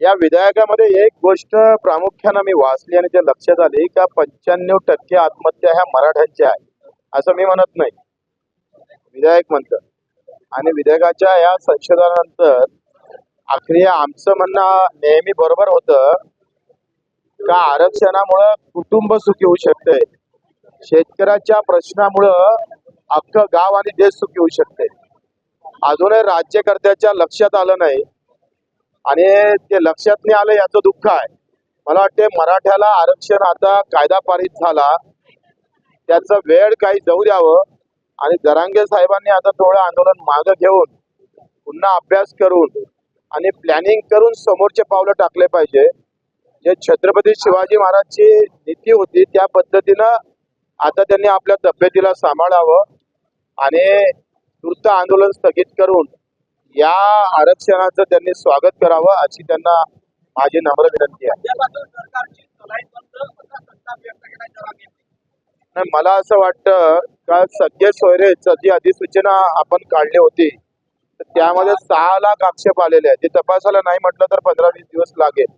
या विधेयकामध्ये एक गोष्ट प्रामुख्यानं मी वाचली आणि ते लक्षात आली का पंच्याण्णव टक्के आत्महत्या ह्या मराठ्यांच्या आहे असं मी म्हणत नाही. विधायक म्हणतं. आणि विधेयकाच्या या संशोधनानंतर आखरी आमचं म्हणणं नेहमी बरोबर होतं का आरक्षणामुळं कुटुंब सुखी होऊ शकते? शेतकऱ्याच्या प्रश्नामुळं अख्खं गाव आणि देश सुखी होऊ शकते. अजूनही राज्यकर्त्याच्या लक्षात आलं नाही आणि ते लक्षात नाही आलं याचं दुःख आहे. मला वाटते मराठ्याला आरक्षण आता कायदा पारित झाला. त्याचं वेळ काही जाऊ द्यावं. आणि जरांगे साहेबांनी आता थोडं आंदोलन मागं घेऊन पुन्हा अभ्यास करून आणि प्लॅनिंग करून समोरचे पावलं टाकले पाहिजे. जे छत्रपती शिवाजी महाराजची नीती होती त्या पद्धतीनं आता त्यांनी आपल्या तब्येतीला सांभाळावं आणि तूर्त आंदोलन स्थगित करून या आरक्षणाचं त्यांनी स्वागत करावं अशी त्यांना माझी नम्र विनंती आहे. मला असं वाटतं का सगळे सोयरेच जी अधिसूचना आपण काढली होती त्यामध्ये सहा लाख आक्षेप आलेले आहेत. ते तपासायला नाही म्हटलं तर पंधरा वीस दिवस लागेल.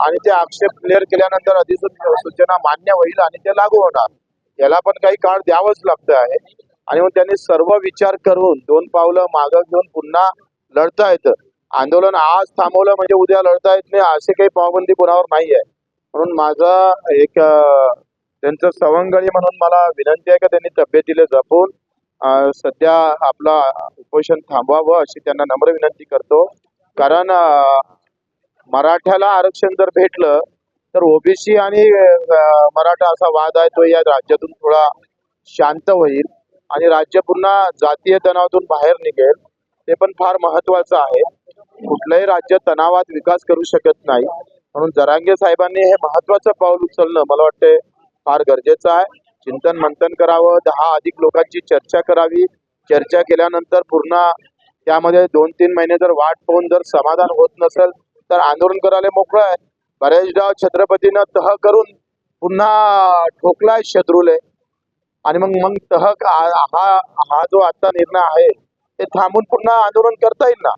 आणि ते आक्षेप क्लिअर केल्यानंतर अधिसूचना मान्य होईल आणि ते लागू होणार. याला पण काही काळ द्यावंच लागतं आहे. आणि मग त्यांनी सर्व विचार करून दोन पावलं मागं घेऊन पुन्हा लढता येतं. आंदोलन आज थांबवलं म्हणजे उद्या लढता येत नाही असे काही पावबंदी कोणावर नाही आहे म्हणून माझा एक त्यांचं सवंगळी म्हणून मला विनंती आहे का त्यांनी तब्येतीला जपून सध्या आपला उपोषण थांबवावं अशी त्यांना नम्र विनंती करतो. कारण मराठ्याला आरक्षण जर भेटलं तर ओबीसी आणि मराठा असा वाद आहे तो या राज्यातून थोडा शांत होईल आणि राज्य पुन्हा जातीय तणावातून बाहेर निघेल. ते पण फार महत्वाचं आहे. कुठलंही राज्य तणावात विकास करू शकत नाही. म्हणून जरांगे साहेबांनी हे महत्वाचं पाऊल उचलणं मला वाटते फार गरजेचं आहे. चिंतन मंथन करावं दहा अधिक लोकांची चर्चा करावी. चर्चा केल्यानंतर पूर्ण त्यामध्ये दोन तीन महिने जर वाट पाहून जर समाधान होत नसेल तर आंदोलन करायला मोकळं आहे. बऱ्याचदा छत्रपतीनं तह करून पुन्हा ठोकलाय शत्रूले. आणि मग मग तह हा हा जो आता निर्णय आहे ते थांबून पुन्हा आंदोलन करता येईल ना?